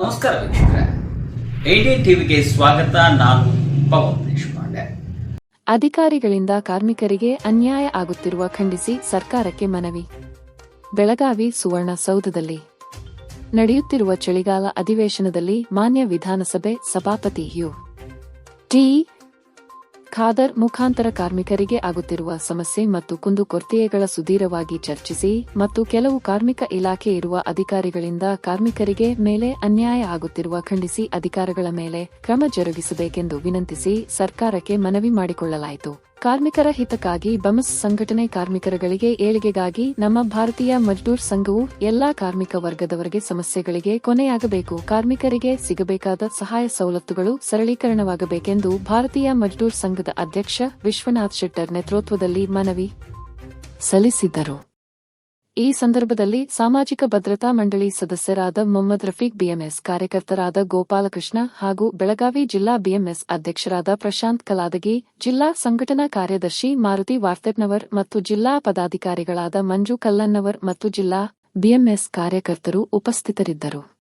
ನಮಸ್ಕಾರ ವೀಕ್ಷಕರೇ. ಐಡಿ ಟಿವಿಗೆ ಸ್ವಾಗತ. ನಾನು ಪವನ್ ದೇಶಪಾಂಡೆ. ಅಧಿಕಾರಿಗಳಿಂದ ಕಾರ್ಮಿಕರಿಗೆ ಅನ್ಯಾಯ ಆಗುತ್ತಿರುವ ಖಂಡಿಸಿ ಸರ್ಕಾರಕ್ಕೆ ಮನವಿ. ಬೆಳಗಾವಿ ಸುವರ್ಣ ಸೌಧದಲ್ಲಿ ನಡೆಯುತ್ತಿರುವ ಚಳಿಗಾಲ ಅಧಿವೇಶನದಲ್ಲಿ ಮಾನ್ಯ ವಿಧಾನಸಭೆ ಸಭಾಪತಿ ಯು. ಟಿ. ಖಾದರ್ ಮುಖಾಂತರ ಕಾರ್ಮಿಕರಿಗೆ ಆಗುತ್ತಿರುವ ಸಮಸ್ಯೆ ಮತ್ತು ಕುಂದುಕೊರತೆಗಳ ಸುದೀರವಾಗಿ ಚರ್ಚಿಸಿ ಮತ್ತು ಕೆಲವು ಕಾರ್ಮಿಕ ಇಲಾಖೆ ಇರುವ ಅಧಿಕಾರಿಗಳಿಂದ ಕಾರ್ಮಿಕರಿಗೆ ಮೇಲೆ ಅನ್ಯಾಯ ಆಗುತ್ತಿರುವ ಖಂಡಿಸಿ ಅಧಿಕಾರಗಳ ಮೇಲೆ ಕ್ರಮ ಜರುಗಿಸಬೇಕೆಂದು ವಿನಂತಿಸಿ ಸರ್ಕಾರಕ್ಕೆ ಮನವಿ ಮಾಡಿಕೊಳ್ಳಲಾಯಿತು. ಕಾರ್ಮಿಕರ ಹಿತಕ್ಕಾಗಿ ಬಮಸ್ ಸಂಘಟನೆ ಕಾರ್ಮಿಕರಗಳಿಗೆ ಏಳಿಗೆಗಾಗಿ ನಮ್ಮ ಭಾರತೀಯ ಮಜ್ದೂರ್ ಸಂಘವು ಎಲ್ಲಾ ಕಾರ್ಮಿಕ ವರ್ಗದವರಿಗೆ ಸಮಸ್ಯೆಗಳಿಗೆ ಕೊನೆಯಾಗಬೇಕು. ಕಾರ್ಮಿಕರಿಗೆ ಸಿಗಬೇಕಾದ ಸಹಾಯ ಸವಲತ್ತುಗಳು ಸರಳೀಕರಣವಾಗಬೇಕೆಂದು ಭಾರತೀಯ ಮಜ್ದೂರ್ ಸಂಘದ ಅಧ್ಯಕ್ಷ ವಿಶ್ವನಾಥ್ ಶೆಟ್ಟರ್ ನೇತೃತ್ವದಲ್ಲಿ ಮನವಿ ಸಲ್ಲಿಸಿದ್ದರು ಈ ಸಂದರ್ಭದಲ್ಲಿ ಸಾಮಾಜಿಕ ಭದ್ರತಾ ಮಂಡಳಿ ಸದಸ್ಯರಾದ ಮೊಹಮ್ಮದ್ ರಫೀಕ್ ಬಿಎಂಎಸ್ ಕಾರ್ಯಕರ್ತರಾದ ಗೋಪಾಲಕೃಷ್ಣ ಹಾಗೂ ಬೆಳಗಾವಿ ಜಿಲ್ಲಾ ಬಿಎಂಎಸ್ ಅಧ್ಯಕ್ಷರಾದ ಪ್ರಶಾಂತ್ ಕಲಾದಗಿ, ಜಿಲ್ಲಾ ಸಂಘಟನಾ ಕಾರ್ಯದರ್ಶಿ ಮಾರುತಿ ವಾರ್ತೆಪ್ನವರ್ ಮತ್ತು ಜಿಲ್ಲಾ ಪದಾಧಿಕಾರಿಗಳಾದ ಮಂಜು ಕಲ್ಲನ್ನವರ್ ಮತ್ತು ಜಿಲ್ಲಾ ಬಿಎಂಎಸ್ ಕಾರ್ಯಕರ್ತರು ಉಪಸ್ಥಿತರಿದ್ದರು.